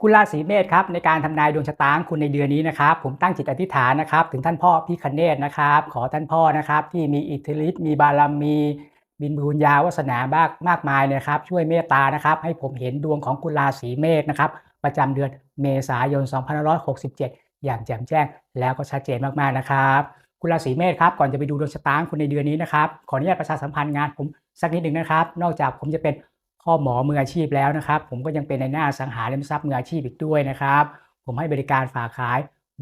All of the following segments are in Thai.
คุณราศีเมษครับในการทำนายดวงชะตางคุณในเดือนนี้นะครับ ผมตั้งจิตอธิษฐานนะครับ ถึงท่านพ่อพี่คเนศนะครับ ขอท่านพ่อนะครับ ที่มีอิทธิฤทธิ์มีบารมีบินบุญญาวาสนาบ้ามากมายนะครับ ช่วยเมตตานะครับ ให้ผมเห็นดวงของคุณราศีเมษนะครับ ประจำเดือนเมษายน 2567 อย่างแจ่มแจ้ง แล้วก็ชัดเจนมากๆนะครับ คุณราศีเมษครับก่อนจะไปดูดวงชะตางคุณในเดือนนี้นะครับขออนุญาตประชาสัมพันธ์งานผมสักนิดหนึ่งนะครับ นอกจากผมจะเป็น พ่อหมอมืออาชีพแล้วนะครับ ผมก็ยังเป็นในหน้าสังหาริมทรัพย์มืออาชีพอีกด้วยนะครับ ผมให้บริการฝากขาย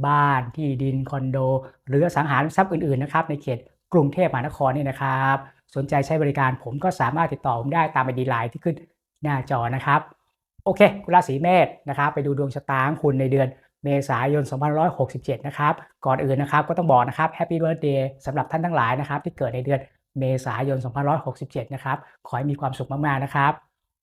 บ้านที่ดินคอนโด หรือสังหาริมทรัพย์อื่นๆนะครับในเขตกรุงเทพมหานครนี่นะครับ สนใจใช้บริการผมก็สามารถติดต่อผมได้ตามไอดีไลน์ที่ขึ้นหน้าจอนะครับ โอเคคุณราศีเมษนะครับ ไปดูดวงชะตาของคุณในเดือนเมษายน 2567 นะครับ ก่อนอื่นนะครับก็ต้องบอกนะครับ Happy Birthday สำหรับท่านทั้งหลายนะครับ ที่เกิดในเดือนเมษายน 2567 นะครับ ขอให้มีความสุขมาก ๆ นะครับ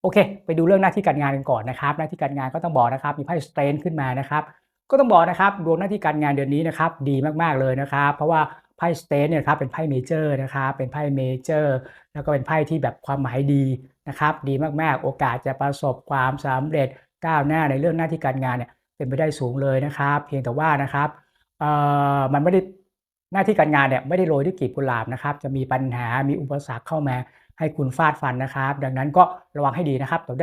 โอเค ไปดูเรื่องหน้าที่การงานกันก่อนนะครับหน้าที่การงานก็ต้องบอกนะครับมีไพ่สเตนขึ้นมานะครับก็ต้องบอกนะครับดวงหน้าที่การงานเดือนนี้นะครับดีมากๆเลยนะครับ เพราะว่าไพ่สเตนเนี่ยครับเป็นไพ่เมเจอร์นะครับเป็นไพ่เมเจอร์แล้วก็เป็นไพ่ที่แบบความหมายดีนะครับดีมากๆ โอกาสจะประสบความสำเร็จก้าวหน้าในเรื่องหน้าที่การงานเนี่ยเป็นไปได้สูงเลยนะครับ เพียงแต่ว่านะครับเอ่อมันไม่ได้หน้าที่การงานเนี่ยไม่ได้โรยด้วยกลีบกุหลาบนะครับจะมีปัญหามีอุปสรรคเข้ามา ให้คุณฟาดฟันนะครับ ดังนั้นก็ระวังให้ดีนะครับแต่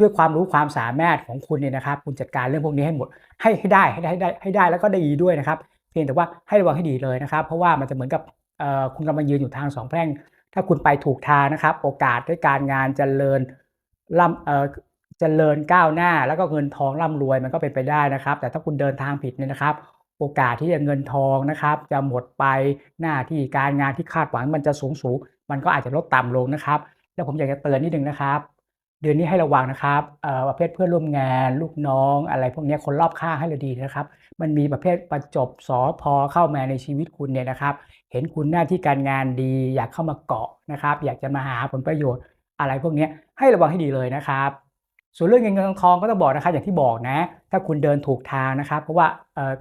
ด้วยความรู้ความสามารถของคุณเนี่ยนะครับ คุณจัดการเรื่องพวกนี้ให้หมดให้ให้ได้ให้ได้ให้ได้ใหได้แล้วก็ดีด้วยนะครับ เพียงแต่ว่าให้ระวังให้ดีเลยนะครับ เพราะว่ามันจะเหมือนกับคุณกำลังยืนอยู่ทางสองแพร่ง ถ้าคุณไปถูกทางนะครับ โอกาสด้วยการงานเจริญร่ำเออเจริญก้าวหน้า แล้วก็เงินทองร่ำรวยมันก็เป็นไปได้นะครับ แต่ถ้าคุณเดินทางผิดเนี่ยนะครับ โอกาสที่จะเงินทองนะครับ จะหมดไปหน้าที่การงานที่คาดหวังมันจะสูงสูง มันก็อาจจะลดต่ำลงนะครับ แล้วผมอยากจะเตือนนิดนึงนะครับ เดือนนี้ให้ระวังนะครับประเภทเพื่อนร่วมงาน ลูกน้อง อะไรพวกนี้คนรอบข้างให้เราดีนะครับ มันมีประเภทประจบสอพอเข้ามาในชีวิตคุณเนี่ยนะครับ เห็นคุณหน้าที่การงานดี อยากเข้ามาเกาะนะครับ อยากจะมาหาผลประโยชน์อะไรพวกนี้ให้ระวังให้ดีเลยนะครับส่วนเรื่องเงินเงินทองก็ต้องบอกนะครับอย่างที่บอกนะ ถ้าคุณเดินถูกทางนะครับ เพราะว่า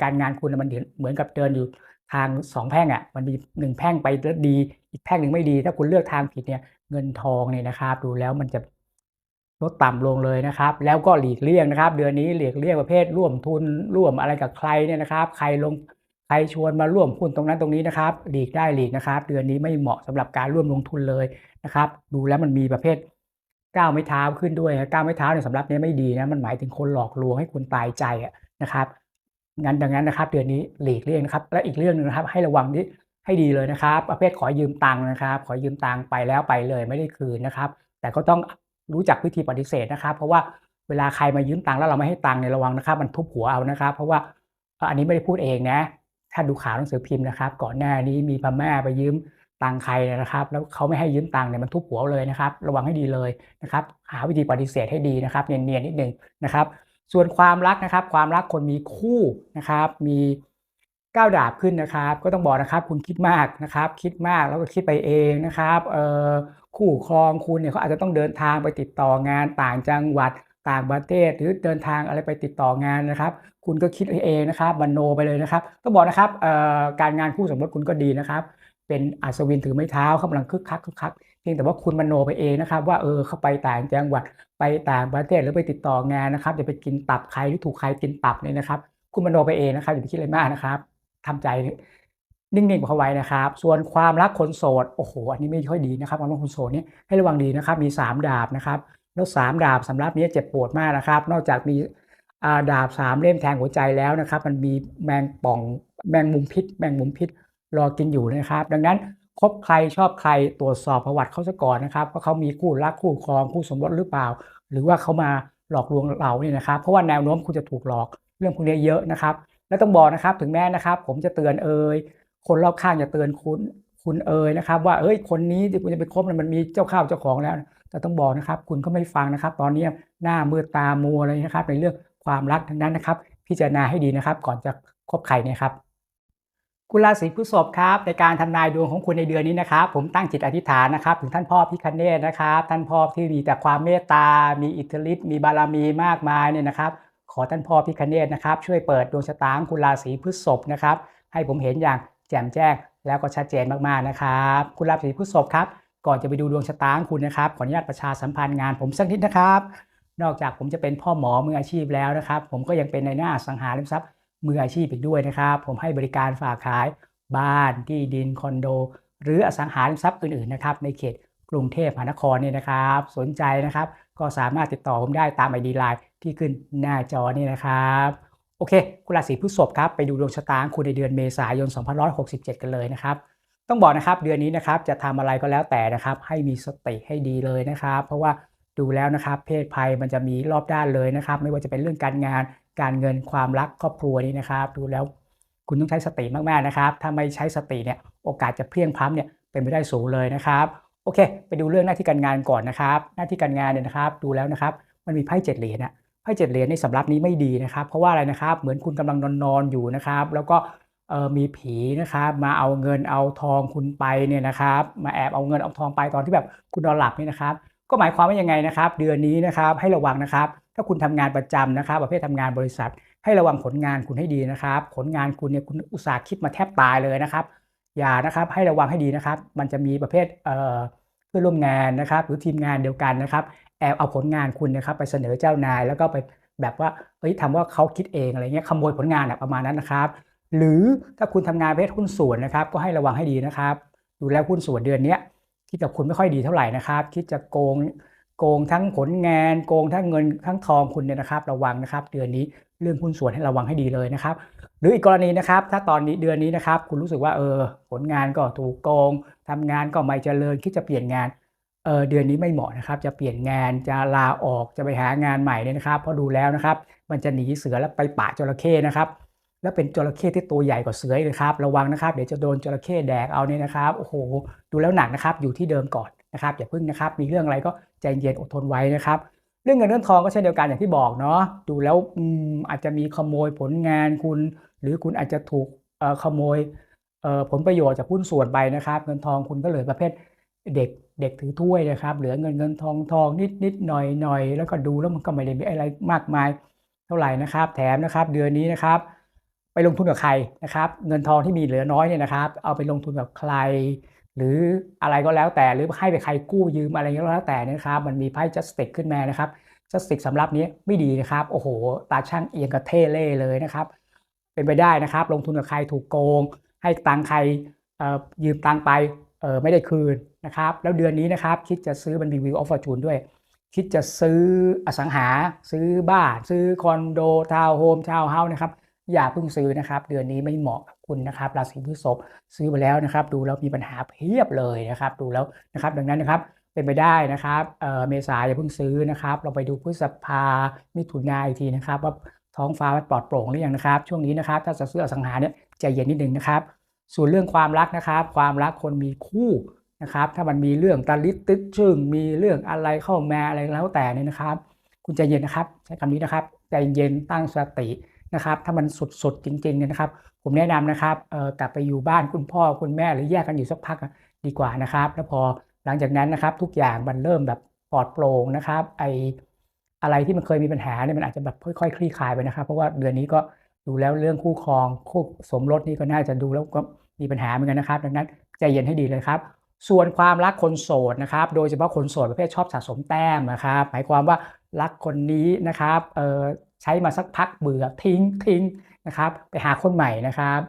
การงานคุณมันเหมือนกับเดินอยู่ทางสองแพร่งอะ่ะมันมีหนึ่งแพร่งไปแล้วดี อีกแพ่งหนึ่งไม่ดี ถ้าคุณเลือกทางผิดเนี่ยเงินทองเนี่ยนะครับ ดูแล้วมันจะลดต่ำลงเลยนะครับ แล้วก็หลีกเลี่ยงนะครับ เดือนนี้หลีกเลี่ยงประเภทร่วมทุนร่วมอะไรกับใครเนี่ยนะครับ ใครลงใครชวนมาร่วมหุ้นตรงนั้นตรงนี้นะครับ หลีกได้หลีกนะครับ เดือนนี้ไม่เหมาะสำหรับการร่วมลงทุนเลยนะครับ ดูแล้วมันมีประเภทก้าวไม่เท้าขึ้นด้วยก้าวไม่เท้าเนี่ยสำหรับนี้ไม่ดีนะมันหมายถึงคนหลอกลวงให้คุณตายใจอะนะครับงั้นดังนั้นนะครับ เดือนนี้หลีกเลี่ยงนะครับ และอีกเรื่องหนึงนะครับ ให้ระวังที่ ให้ดีเลยนะครับ ประเภทขอยืมตังค์นะครับ ขอยืมตังค์ไปแล้วไปเลยไม่ได้คืนนะครับ แต่ก็ต้องรู้จักวิธีปฏิเสธนะครับ เพราะว่าเวลาใครมายืมตังค์แล้วเราไม่ให้ตังค์เนี่ยระวังนะครับ มันทุบหัวเอานะครับ เพราะว่าอันนี้ไม่ได้พูดเองนะ ถ้าดูข่าวหนังสือพิมพ์นะครับ ก่อนหน้านี้มีพม่าไปยืมตังค์ใครนะครับ แล้วเขาไม่ให้ยืมตังค์เนี่ยมันทุบหัวเลยนะครับ ระวังให้ดีเลยนะครับ หาวิธีปฏิเสธให้ดีนะครับ เนียนๆนิดนึงนะครับ ส่วนความรักนะครับ ความรักคนมีคู่นะครับ มี ก้าวดาบขึ้นนะครับ ก็ต้องบอกนะครับ คุณคิดมากนะครับ คิดมากแล้วก็คิดไปเองนะครับเออคู่ครองคุณเนี่ยเขาอาจจะต้องเดินทางไปติดต่องานต่างจังหวัดต่างประเทศหรือเดินทางอะไรไปติดต่องานนะครับ คุณก็คิดเองนะครับบันโนไปเลยนะครับต้องบอกนะครับเอ่อการงานคู่สมรสคุณก็ดีนะครับ เป็นอัศวินถือไม้เท้ากำลังคึกคักคึกคักเพียงแต่ว่าคุณมโนไปเองนะครับ ว่าเออเขาไปต่างจังหวัดไปต่างประเทศหรือไปติดต่องานนะครับจะไปกินตับใครหรือถูกใครกินตับเนี่ยนะครับ คุณมโนไปเองนะครับอย่าไปคิดอะไรมากนะครับ ทำใจนิ่งๆเขาไว้นะครับ ส่วนความรักคนโสด โอ้โห อันนี้ไม่ค่อยดีนะครับความรักคนโสดนี่ให้ระวังดีนะครับ มี 3 ดาบนะครับ แล้ว 3 ดาบสำหรับนี้เจ็บปวดมากนะครับ นอกจากมีดาบสามเล่มแทงหัวใจแล้วนะครับ มันมีแมงป่องแมงมุมพิษ แมงมุมพิษรอกินอยู่นะครับ ดังนั้นคบใครชอบใครตรวจสอบประวัติเขาซะก่อนนะครับว่าเขามีคู่รักคู่ครองคู่สมรสหรือเปล่า หรือว่าเขามาหลอกลวงเราเนี่ยนะครับ เพราะว่าแนวโน้มคุณจะถูกหลอกเรื่องพวกนี้เยอะนะครับ และต้องบอกนะครับถึงแม้นะครับ ผมจะเตือนเอ่ยคนรอบข้างจะเตือนคุณคุณเอ่ยนะครับ ว่าเอ้ยคนนี้ที่คุณจะไปคบเนี่ยมันมีเจ้าข้าวเจ้าของแล้ว แต่ต้องบอกนะครับ คุณก็ไม่ฟังนะครับ ตอนนี้หน้ามืดตามัวเลยนะครับ ในเรื่องความรักทั้งนั้นนะครับ พิจารณาให้ดีนะครับ ก่อนจะคบใครเนี่ยครับคุณราศีพฤษภครับในการทำนายดวงของคุณในเดือนนี้นะครับ ผมตั้งจิตอธิษฐานนะครับ ถึงท่านพ่อพิคเนตนะครับ ท่านพ่อที่มีแต่ความเมตตา มีอิทธิฤทธิ์มีบารมีมากมายเนี่ยนะครับ ขอท่านพ่อพิคเนตนะครับ ช่วยเปิดดวงชะตาของคุณราศีพฤษภนะครับ ให้ผมเห็นอย่างแจ่มแจ้งแล้วก็ชัดเจนมากๆนะครับ คุณราศีพฤษภครับ ก่อนจะไปดูดวงชะตาของคุณนะครับ ขออนุญาตประชาสัมพันธ์งานผมสักนิดนะครับ นอกจากผมจะเป็นพ่อหมอมืออาชีพแล้วนะครับ ผมก็ยังเป็นในหน้าอสังหาริมทรัพย์มืออาชีพอีกด้วยนะครับ ผมให้บริการฝากขายบ้านที่ดินคอนโด หรืออสังหาริมทรัพย์อื่นๆนะครับในเขตกรุงเทพมหานครเนี่ยนะครับ สนใจนะครับ ก็สามารถติดต่อผมได้ตามไอดีไลน์ ที่ขึ้นหน้าจอนี่นะครับโอเค คุณราศีพฤษภครับไปดูดวงชะตาของคุณในเดือนเมษายน 2567 กันเลยนะครับ ต้องบอกนะครับเดือนนี้นะครับจะทำอะไรก็แล้วแต่นะครับ ให้มีสติให้ดีเลยนะครับ เพราะว่าดูแล้วนะครับ เพศภัยมันจะมีรอบด้านเลยนะครับ ไม่ว่าจะเป็นเรื่องการงาน การเงินความรักครอบครัวนี้นะครับ ดูแล้วคุณต้องใช้สติมากๆนะครับ ถ้าไม่ใช้สติเนี่ยโอกาสจะเพลียงพล้ำเนี่ยเป็นไปได้สูงเลยนะครับโอเค ไปดูเรื่องหน้าที่การงานก่อนนะครับ หน้าที่การงานเนี่ยนะครับ ดูแล้วนะครับ มันมีไพ่เจ็ดเหรียญนะ พ่เจ็ดเหรียญในสำรับนี้ไม่ดีนะครับ เพราะว่าอะไรนะครับ เหมือนคุณกำลังนอนนอนอยู่นะครับ แล้วก็เออมีผีนะครับมาเอาเงินเอาทองคุณไปเนี่ยนะครับ มาแอบเอาเงินเอาทองไปตอนที่แบบคุณนอนหลับนี่นะครับ ก็หมายความว่ายังไงนะครับ เดือนนี้นะครับให้ระวังนะครับ ถ้าคุณทำงานประจำนะครับ ประเภททำงานบริษัท ให้ระวังผลงานคุณให้ดีนะครับ ผลงานคุณเนี่ยคุณอุตสาห์คิดมาแทบตายเลยนะครับ อย่านะครับให้ระวังให้ดีนะครับ มันจะมีประเภทเออเพื่อนร่วมงานนะครับ หรือทีมงานเดียวกันนะครับ แอบเอาผลงานคุณนะครับไปเสนอเจ้านาย แล้วก็ไปแบบว่าเอ้ยทำว่าเขาคิดเองอะไรเงี้ยขโมยผลงานอะประมาณนั้นนะครับ หรือถ้าคุณทำงานประเภทหุ้นส่วนนะครับ ก็ให้ระวังให้ดีนะครับ ดูแล้วหุ้นส่วนเดือนนี้คิดกับคุณไม่ค่อยดีเท่าไหร่นะครับ คิดจะโกงโกงทั้งผลงาน โกงทั้งเงินทั้งทองคุณเนี่ยนะครับ ระวังนะครับ เดือนนี้เรื่องหุ้นส่วนให้ระวังให้ดีเลยนะครับ หรืออีกกรณีนะครับ ถ้าตอนนี้เดือนนี้นะครับ คุณรู้สึกว่าเออผลงานก็ถูกโกงทำงานก็ไม่เจริญคิดจะเปลี่ยนงาน เออเดือนนี้ไม่เหมาะนะครับ จะเปลี่ยนงานจะลาออกจะไปหางานใหม่เนี่ยนะครับ เพราะดูแล้วนะครับ มันจะหนีเสือแล้วไปป่าจระเข้นะครับ แล้วเป็นจระเข้ที่ตัวใหญ่กว่าเสือเลยครับ ระวังนะครับ เดี๋ยวจะโดนจระเข้แดกเอาเนี่ยนะครับโอ้โหดูแล้วหนักนะครับ อยู่ที่เดิมก่อนนะครับอย่าพึ่งนะครับ มีเรื่องอะไรก็ใจเย็นอดทนไว้นะครับ เรื่องเงินเรื่องทองก็เช่นเดียวกันอย่างที่บอกเนาะดูแล้วอืมอาจจะมีขโมยผลงานคุณ หรือคุณอาจจะถูกเออขโมยเออผลประโยชน์จากหุ้นส่วนไปนะครับ เงินทองคุณก็เลือประเภทเด็ก เด็กถือถ้วยนะครับ เหลือเงินเงินทองทองนิดนิดหน่อยหน่อยแล้วก็ดูแล้วมันก็ไม่ได้มีอะไรมากมาย เท่าไหร่นะครับ แถมนะครับ เดือนนี้นะครับ ไปลงทุนกับใครนะครับ เงินทองที่มีเหลือน้อยเนี่ยนะครับ เอาไปลงทุนกับใคร หรืออะไรก็แล้วแต่หรือให้ไปใครกู้ยืมอะไรก็แล้วแต่นะครับ มันมีไพ่จัสติกขึ้นมานะครับจัสติกสำหรับนี้ไม่ดีนะครับโอ้โห ตาช่างเอียงกระเทเล่เลยนะครับ เป็นไปได้นะครับ ลงทุนกับใครถูกโกง ให้ตังใครเอ่อยืมตังไป เออไม่ได้คืนนะครับ แล้วเดือนนี้นะครับ คิดจะซื้อมันมีวิวออฟฟอร์จูนด้วย คิดจะซื้ออสังหา ซื้อบ้าน ซื้อคอนโดทาวน์โฮมทาวน์เฮาส์นะครับอย่าเพิ่งซื้อนะครับ เดือนนี้ไม่เหมาะกับคุณนะครับราศีพฤษภซื้อไปแล้วนะครับ ดูแล้วมีปัญหาเพียบเลยนะครับ ดูแล้วนะครับ ดังนั้นนะครับเป็นไปได้นะครับเออเมษาอย่าเพิ่งซื้อนะครับ เราไปดูพฤษภามิถุนาอีกทีนะครับ ว่าท้องฟ้ามันปลอดโปร่งหรือยังนะครับ ช่วงนี้นะครับ ถ้าจะซื้ออสังหาเนี่ยใจเย็นนิดนึงนะครับ ส่วนเรื่องความรักนะครับ ความรักคนมีคู่นะครับ ถ้ามันมีเรื่องตะลิดตึ๊ดชึ่งมีเรื่องอะไรเข้ามาอะไรแล้วแต่เนี่ยนะครับ คุณใจเย็นนะครับ ใช้คำนี้นะครับใจเย็นตั้งสตินะครับ ถ้ามันสุดๆจริงๆเนี่ยนะครับ ผมแนะนำนะครับเอ่อกลับไปอยู่บ้านคุณพ่อคุณแม่หรือแยกกันอยู่สักพักดีกว่านะครับ แล้วพอหลังจากนั้นนะครับ ทุกอย่างมันเริ่มแบบปลอดโปร่งนะครับ ไออะไรที่มันเคยมีปัญหาเนี่ยมันอาจจะแบบค่อยๆคลี่คลายไปนะครับ เพราะว่าเดือนนี้ก็ ดูแล้วเรื่องคู่ครองคู่สมรสนี่ก็น่าจะดูแล้วก็มีปัญหาเหมือนกันนะครับ ดังนั้นใจเย็นให้ดีเลยครับ ส่วนความรักคนโสดนะครับ โดยเฉพาะคนโสดประเภทชอบสะสมแต้มนะครับ หมายความว่ารักคนนี้นะครับเออใช้มาสักพักเบื่อทิ้งทิ้งนะครับไปหาคนใหม่นะครับ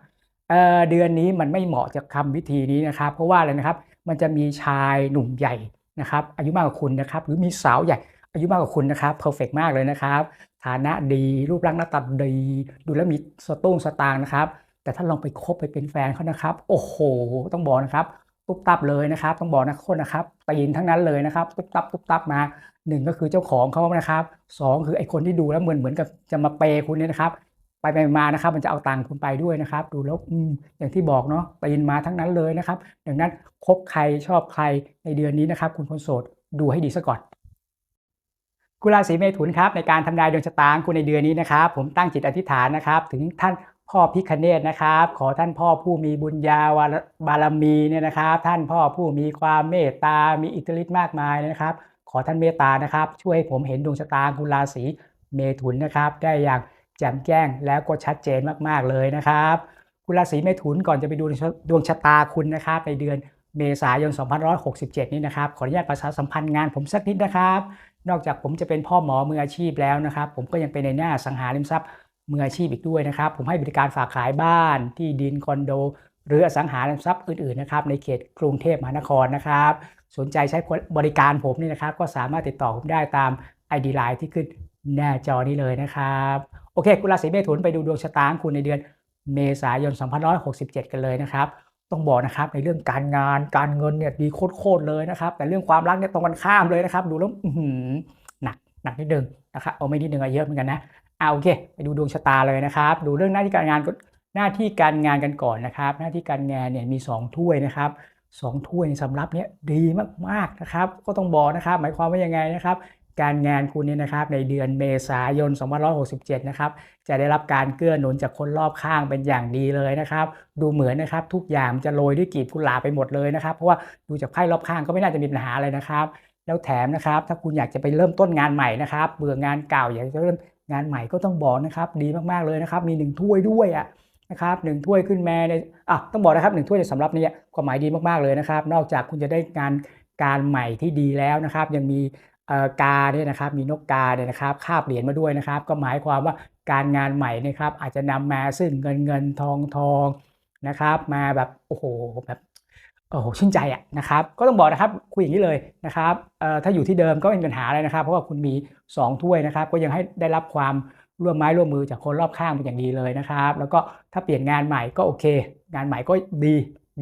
เออเดือนนี้มันไม่เหมาะจะทำวิธีนี้นะครับ เพราะว่าอะไรนะครับมันจะมีชายหนุ่มใหญ่นะครับอายุมากกว่าคุณนะครับ หรือมีสาวใหญ่อายุมากกว่าคุณนะครับเพอร์เฟกมากเลยนะครับ ฐานะดี รูปร่างหน้าตาดี ดูแล้วมีสตุ้งสตางค์นะครับ แต่ถ้าลองไปคบไปเป็นแฟนเขานะครับ โอ้โห ต้องบอกนะครับ ตุ๊บตับเลยนะครับ ต้องบอกนะคนนะครับตีนทั้งนั้นเลยนะครับ ตุ๊บตับตุ๊บตับมาหนึ่งก็คือเจ้าของเขานะครับสองคือไอคนที่ดูแล้วเหมือนเหมือนกับจะมาเปย์คุณเนี่ยนะครับ ไปไปมานะครับ มันจะเอาตังค์คุณไปด้วยนะครับ ดูแล้วอืมอย่างที่บอกเนาะตีนมาทั้งนั้นเลยนะครับ ดังนั้นคบใครชอบใครในเดือนนี้นะครับ คุณคนโสดดูให้ดีซะก่อน คุณราศีเมถุนครับในการทำนายดวงชะตาของคุณในเดือนนี้นะครับ ผมตั้งจิตอธิษฐานนะครับ ถึงท่านพ่อพิคเนตนะครับ ขอท่านพ่อผู้มีบุญญาวาบารมีเนี่ยนะครับ ท่านพ่อผู้มีความเมตตา มีอิทธิฤทธิ์มากมายนะครับ ขอท่านเมตตานะครับ ช่วยให้ผมเห็นดวงชะตาคุณราศีเมถุนนะครับ ได้อย่างแจ่มแจ้งแล้วก็ชัดเจนมากๆเลยนะครับคุณราศีเมถุนก่อนจะไปดูดวงชะตาคุณนะครับในเดือนเมษายน 2567 นี้นะครับ ขออนุญาตประชาสัมพันธ์งานผมสักนิดนะครับ นอกจากผมจะเป็นพ่อหมอมืออาชีพแล้วนะครับ ผมก็ยังเป็นในหน้าสังหาริมทรัพย์มืออาชีพอีกด้วยนะครับ ผมให้บริการฝากขายบ้านที่ดินคอนโด หรืออสังหาริมทรัพย์อื่นๆนะครับในเขตกรุงเทพมหานครนะครับ สนใจใช้บริการผมนี่นะครับ ก็สามารถติดต่อผมได้ตาม ID Line ที่ขึ้นหน้าจอนี้เลยนะครับโอเค คุณราศีเมถุนไปดูดวงชะตาของคุณในเดือนเมษายน 2567 กันเลยนะครับ ต้องบอกนะครับในเรื่องการงานการเงินเนี่ยดีโคตรเลยนะครับ แต่เรื่องความรักเนี่ยตรงกันข้ามเลยนะครับ ดูแล้วหหนักหนักนิดนึงนะครับเอาไม่นิดนึงอะเยอะเหมือนกันนะเอาโอเคไปดูดวงชะตาเลยนะครับ ดูเรื่องหน้าที่การงานหน้าที่การงานกันก่อนนะครับ หน้าที่การงานเนี่ยมี 2 ถ้วยนะครับสองถ้วยสำหรับเนี่ยดีมากๆนะครับ ก็ต้องบอกนะครับ หมายความว่ายังไงนะครับ การงานคุณเนี่ยนะครับในเดือนเมษายน2567 นะครับจะได้รับการเกื้อหนุนจากคนรอบข้างเป็นอย่างดีเลยนะครับ ดูเหมือนนะครับทุกอย่างจะโรยด้วยกีบกุหลาบไปหมดเลยนะครับ เพราะว่าดูจากไพ่รอบข้างก็ไม่น่าจะมีปัญหาอะไรนะครับ แล้วแถมนะครับถ้าคุณอยากจะไปเริ่มต้นงานใหม่นะครับ เบื่องานเก่าอยากจะเริ่มงานใหม่ก็ต้องบอกนะครับ ดีมากๆเลยนะครับ มีหนึ่งถ้วยด้วยอะนะครับหนึ่งถ้วยขึ้นแมาในอะต้องบอกนะครับหนึ่งถ้วยในสำหรับนี้ความหมายดีมากๆเลยนะครับ นอกจากคุณจะได้งานการใหม่ที่ดีแล้วนะครับ ยังมี กาเนี่ยนะครับมีนกกาเนี่ยนะครับคาบเหรียญมาด้วยนะครับ ก็หมายความว่าการงานใหม่นะครับอาจจะนำมาซึ่งเงินเงินทองทองนะครับ มาแบบโอ้โหแบบโอ้โหชื่นใจอะนะครับก็ต้องบอกนะครับคุยอย่างนี้เลยนะครับถ้าอยู่ที่เดิมก็ไม่มีปัญหาอะไรนะครับ เพราะว่าคุณมี 2 ถ้วยนะครับ ก็ยังให้ได้รับความร่วมไม้ร่วมมือจากคนรอบข้างเป็นอย่างดีเลยนะครับ แล้วก็ถ้าเปลี่ยนงานใหม่ก็โอเค งานใหม่ก็ดี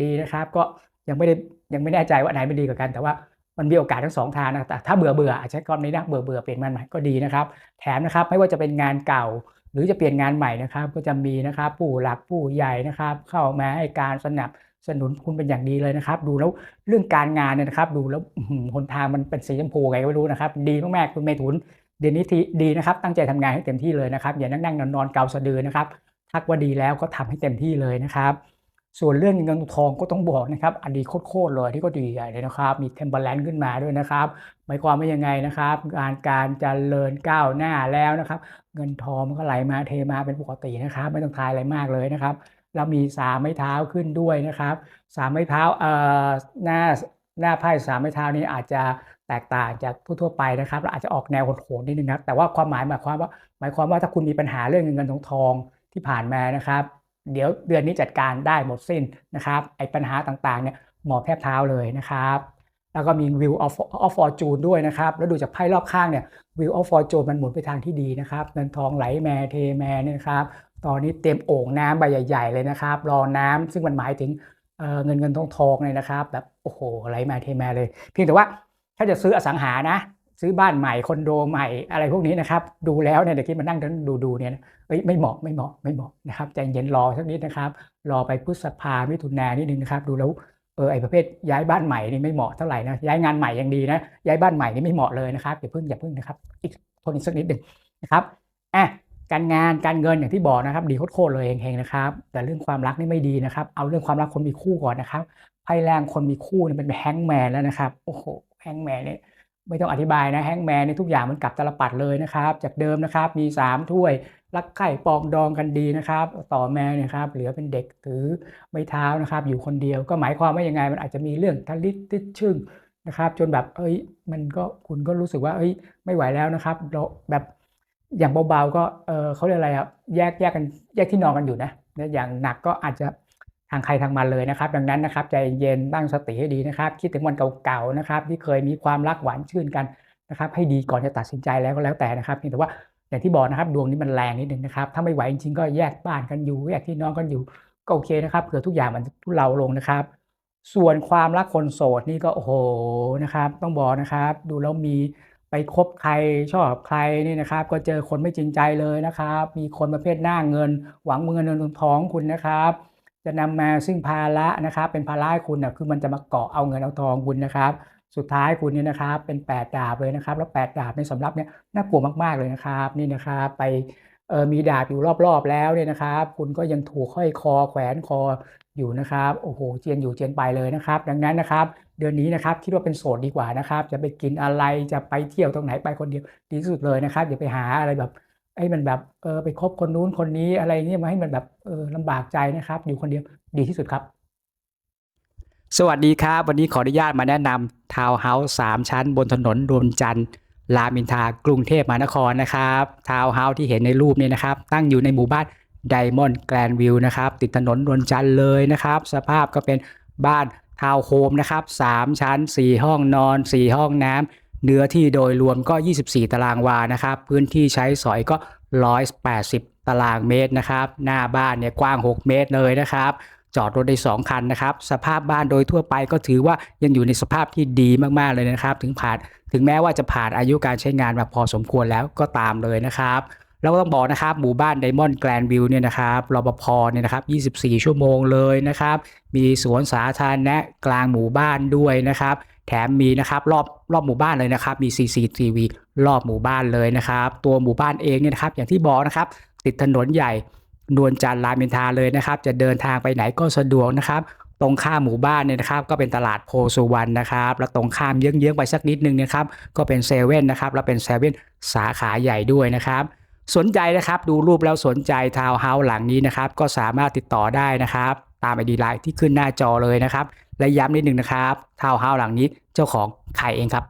ดีนะครับ ก็ยังไม่ได้ยังไม่แน่ใจว่าอันไหนมันดีกว่ากันแต่ว่า มันมีโอกาสทั้งสองทางนะแต่ถ้าเบื่อเบื่ออาจจะกรณีนะเบื่อเบื่อเปลี่ยนงานใหม่ก็ดีนะครับ แถมนะครับไม่ว่าจะเป็นงานเก่า หรือจะเปลี่ยนงานใหม่นะครับ ก็จะมีนะครับผู้หลักผู้ใหญ่นะครับ เข้ามาให้การสนับสนุนคุณเป็นอย่างดีเลยนะครับ ดูแล้วเรื่องการงานเนี่ยนะครับ ดูแล้วหนทางมันเป็นสีชมพูไงไม่รู้นะครับ ดีมากๆคุณเมถุนเดือนนี้ทีดีนะครับ ตั้งใจทำงานให้เต็มที่เลยนะครับอย่านั่งๆนอนๆเกาสะดือนะครับทักว่าดีแล้วก็ทำให้เต็มที่เลยนะครับ ส่วนเรื่องเงินทองก็ต้องบอกนะครับ อันดีโคตรๆเลยที่ก็ดีใหญ่เลยนะครับ มีเทมเ r อร์แลนด์ขึ้นมาด้วยนะครับหมายความว่ายังไงนะครับ การการจเจริญก้าวหน้าแล้วนะครับ เงินทองมันก็ไหลมาเทมาเป็นปกตินะครับ ไม่ต้องทายอะไรมากเลยนะครับ แล้วมีสามไม้เท้าขึ้นด้วยนะครับ สามไม้เท้าเอ่อหน้าหน้าไพ่สามไม้เท้านี้อาจจะแตกต่างจากทั่วไปนะครับและอาจจะออกแนวโหดๆนิดนึงครับแต่ว่าความหมายหมายความว่า หมายความว่าถ้าคุณมีปัญหาเรื่องเงินเงินทองทองที่ผ่านมานะครับ เดี๋ยวเดือนนี้จัดการได้หมดสิ้นนะครับไอ้ปัญหาต่างๆเนี่ยหมอบแทบเท้าเลยนะครับแล้วก็มี View of of Fortune ด้วยนะครับ แล้วดูจากไพ่รอบข้างเนี่ย View of Fortune มันหมุนไปทางที่ดีนะครับเงินทองไหลมาเทมาเนี่ยครับตอนนี้เต็มโอ่งน้ำใบใหญ่ ๆ เลยนะครับ รอน้ำซึ่งมันหมายถึงเเงินเงินทองทองเลยนะครับ แบบโอ้โหไหลมาเทมาเลย เพียงแต่ว่าถ้าจะซื้ออสังหานะ ซื้อบ้านใหม่คอนโดใหม่อะไรพวกนี้นะครับ ดูแล้วเนี่ยเดี๋ยวคิดมานั่งดูดูเนี่ยเอ้ยไม่เหมาะไม่เหมาะไม่เหมาะนะครับใจเย็นรอสักนิดนะครับ รอไปพฤษภามิถุนานิดนึงนะครับ ดูแล้วเออไอประเภทย้ายบ้านใหม่นี่ไม่เหมาะเท่าไหร่นะย้ายงานใหม่ยังดีนะย้ายบ้านใหม่นี่ไม่เหมาะเลยนะครับอย่าเพิ่งอย่าเพิ่งนะครับอีกทนอีกสักนิดหนึ่งนะครับอะการงานการเงินอย่างที่บอกนะครับ ดีโคตรเลยเฮงๆนะครับ แต่เรื่องความรักนี่ไม่ดีนะครับ เอาเรื่องความรักคนมีคู่ก่อนนะครับไพ่แรงคนมีคู่เนี่ยเป็นแฮงแมนแล้วนะครับโอ้โหแฮงแมนเนี่ย ไม่ต้องอธิบายนะแฮงแมนในทุกอย่างมันกลับตลปัดเลยนะครับ จากเดิมนะครับมี 3 ถ้วย รักไข่ปองดองกันดีนะครับ ต่อแม่เนี่ยครับเหลือเป็นเด็กถือไม้เท้านะครับ อยู่คนเดียวก็หมายความว่ายังไง มันอาจจะมีเรื่องทะลิดติดชึ่งนะครับจนแบบเอ้ยมันก็คุณก็รู้สึกว่าเอ้ยไม่ไหวแล้วนะครับเราแบบอย่างเบาๆก็เออเขาเรียกอะไรครับแยกแยกกันแยกที่นอนกันอยู่นะอย่างหนักก็อาจจะ ทางใครทางมันเลยนะครับ ดังนั้นนะครับใจเย็นตั้งสติให้ดีนะครับ คิดถึงวันเก่าๆนะครับ ที่เคยมีความรักหวานชื่นกันนะครับ ให้ดีก่อนจะตัดสินใจแล้วก็แล้วแต่นะครับเพียงแต่ว่าอย่างที่บอกนะครับดวงนี้มันแรงนิดนึงนะครับถ้าไม่ไหวจริงๆก็แยกบ้านกันอยู่แยกที่นอนกันอยู่ก็โอเคนะครับเผื่อทุกอย่างมันทุเลาลงนะครับ ส่วนความรักคนโสดนี่ก็โอ้โหนะครับ ต้องบอกนะครับ ดูแล้วมีไปคบใครชอบใครนี่นะครับ ก็เจอคนไม่จริงใจเลยนะครับ มีคนประเภทหน้าเงิน หวังเงินเงินทองคุณนะครับ จะนำมาซึ่งภาระนะครับเป็นภาระให้คุณนะคือมันจะมาเกาะเอาเงินเอาทองคุณนะครับ สุดท้ายคุณเนี่ยนะครับเป็น8ดาบเลยนะครับ แล้ว8ดาบในสำรับเนี่ยน่ากลัวมากๆเลยนะครับนี่นะครับไปเออมีดาบอยู่รอบๆแล้วเนี่ยนะครับ คุณก็ยังถูกห้อยคอแขวนคออยู่นะครับโอ้โหเจียนอยู่เจียนไปเลยนะครับ ดังนั้นนะครับ เดือนนี้นะครับคิดว่าเป็นโสดดีกว่านะครับ จะไปกินอะไรจะไปเที่ยวตรงไหนไปคนเดียวดีที่สุดเลยนะครับอย่าไปหาอะไรแบบ ให้มันแบบเออไปคบคนนู้นคนนี้อะไรเนี่ยมาให้มันแบบเออลำบากใจนะครับ อยู่คนเดียวดีที่สุดครับ สวัสดีครับ วันนี้ขออนุญาตมาแนะนำทาวน์เฮาส์สามชั้นบนถนนรวมจันทร์รามอินทรากรุงเทพมหานครนะครับทาวน์เฮาส์ที่เห็นในรูปเนี่ยนะครับ ตั้งอยู่ในหมู่บ้านไดมอนด์แกรนวิวนะครับ ติดถนนนวลจันทร์เลยนะครับ สภาพก็เป็นบ้านทาวน์โฮมนะครับ 3 ชั้น 4 ห้องนอน 4 ห้องน้ำ เนื้อที่โดยรวมก็ 24 ตารางวานะครับ พื้นที่ใช้สอยก็ 180 ตารางเมตรนะครับ หน้าบ้านเนี่ยกว้าง 6 เมตรเลยนะครับ จอดรถได้ 2 คันนะครับ สภาพบ้านโดยทั่วไปก็ถือว่ายังอยู่ในสภาพที่ดีมากๆเลยนะครับ ถึงผ่านถึงแม้ว่าจะผ่านอายุการใช้งานมาพอสมควรแล้วก็ตามเลยนะครับแล้วก็ต้องบอกนะครับหมู่บ้านไดมอนด์แกรนวิวเนี่ยนะครับรปภเนี่ยนะครับ 24 ชั่วโมงเลยนะครับ มีสวนสาธารณะกลางหมู่บ้านด้วยนะครับ แถมมีนะครับรอบรอบหมู่บ้านเลยนะครับมี CCTV รอบหมู่บ้านเลยนะครับ ตัวหมู่บ้านเองเนี่ยนะครับ อย่างที่บอกนะครับ ติดถนนใหญ่นวลจันทร์รามอินทาเลยนะครับ จะเดินทางไปไหนก็สะดวกนะครับ ตรงข้ามหมู่บ้านเนี่ยนะครับ ก็เป็นตลาดโพสุวรรณนะครับ แล้วตรงข้ามเยื้องๆไปสักนิดนึงนะครับ ก็เป็นเซเว่นนะครับ แล้วเป็นเซเว่นสาขาใหญ่ด้วยนะครับ สนใจนะครับ ดูรูปแล้วสนใจทาวน์เฮาส์หลังนี้นะครับ ก็สามารถติดต่อได้นะครับ ตามไอดีไลน์ที่ขึ้นหน้าจอเลยนะครับ และย้ำนิดหนึ่งนะครับทาวน์เฮาส์หลังนี้เจ้าของขายเองครับ